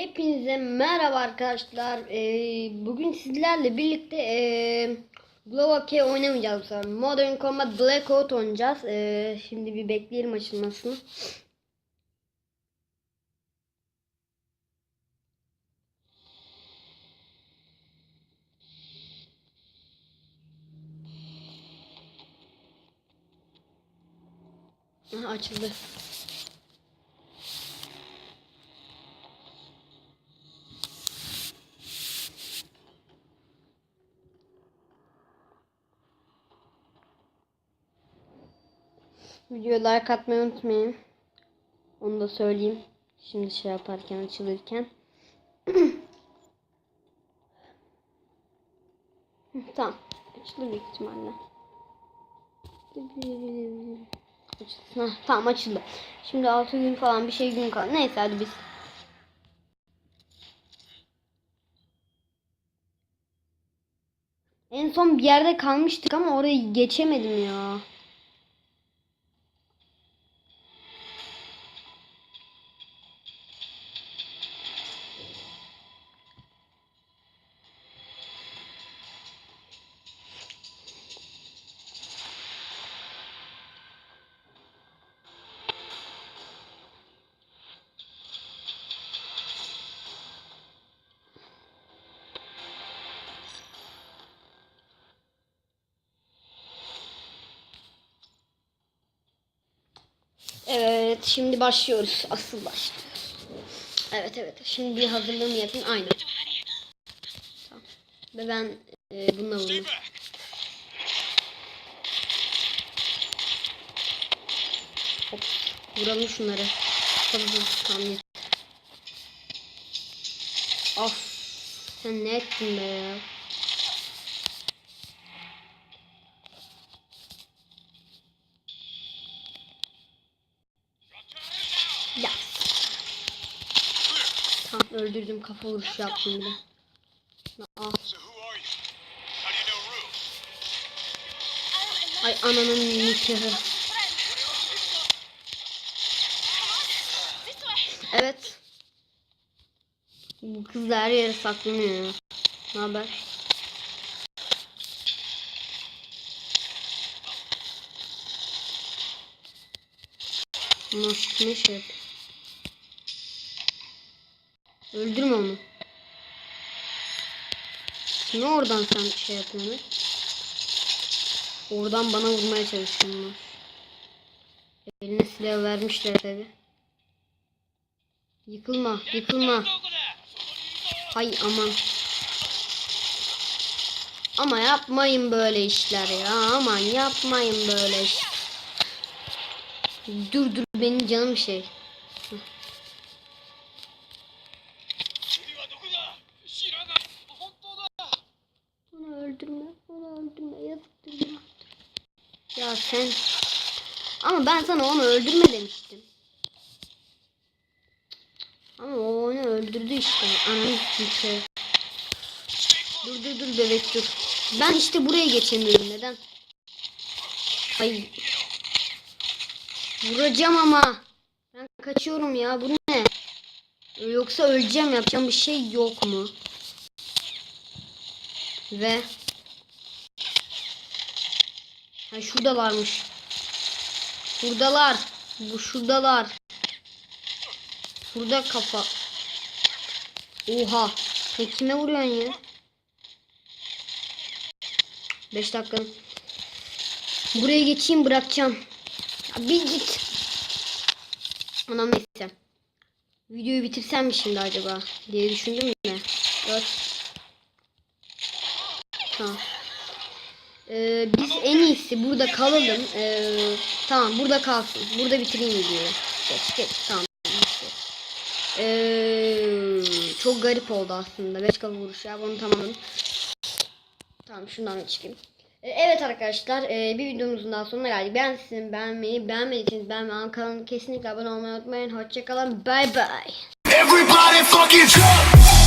Hepinize merhaba arkadaşlar. Ee, bugün sizlerle birlikte ee, Global K oynamayacağız. Modern Combat Blackout oynayacağız. Ee, şimdi bir bekleyelim açılmasını. Aha, açıldı. Videoya like atmayı unutmayın. Onu da söyleyeyim. Şimdi şey yaparken açılırken. Tamam. Açıldı büyük ihtimalle. Açılsın. Heh, tamam açıldı. Şimdi 6 gün falan bir şey gün kaldı. Neyse hadi biz. En son bir yerde kalmıştık ama orayı geçemedim ya. Evet, şimdi başlıyoruz. Asıl başlıyoruz. Evet evet. Şimdi bir hazırlığımı yapayım. Aynen. Tamam. Ve ben e, bununla vurdum. Hop. Vuralım şunları. Tabii tamam yeter. Of. Sen ne ettin be? Ya. Tamam öldürdüm kafa vuruşu yaptım know Rue? ay ananın nikahı. Evet. Bu kız her yere saklanıyor. Ne haber? Nasıl ne şey? Öldürme onu. Ne oradan sen şey yapıyorsun? Oradan bana vurmaya çalışıyorlar. Eline silah vermişler tabi. Yıkılma, yıkılma. Hay aman. Ama yapmayın böyle işler ya. Aman yapmayın böyle iş. Dur dur benim canım şey. Ya sen... Ama ben sana onu öldürme demiştim. Ama o onu öldürdü işte. Ananı sikeyim. Dur dur dur bebek dur. Ben işte buraya geçemiyorum. Neden? Ay. Vuracağım ama. Ben kaçıyorum ya. Bu ne? Yoksa öleceğim. Yapacağım bir şey yok mu? Ve Ha şuradalarmış. Buradalar. Bu şuradalar. Burada kafa. Oha. Kime vuruyorsun ya? 5 dakika. Buraya geçeyim bırakacağım. Ya bir git. Anam neyse. Videoyu bitirsem mi şimdi acaba diye düşündüm de. Evet. Tamam. Ee, biz en iyisi burada kalalım. Ee, tamam burada kalsın. Burada bitireyim videoyu. Geç geç tamam. Ee, çok garip oldu aslında. Beş kafa vuruş ya bunu tamamladım. Tamam şundan çıkayım. Ee, evet arkadaşlar ee, bir videomuzun daha sonuna geldik. Ben beğenmeyi beğenmediyseniz beğenmeyi kanalına kesinlikle abone olmayı unutmayın. Hoşçakalın. Fucking jump!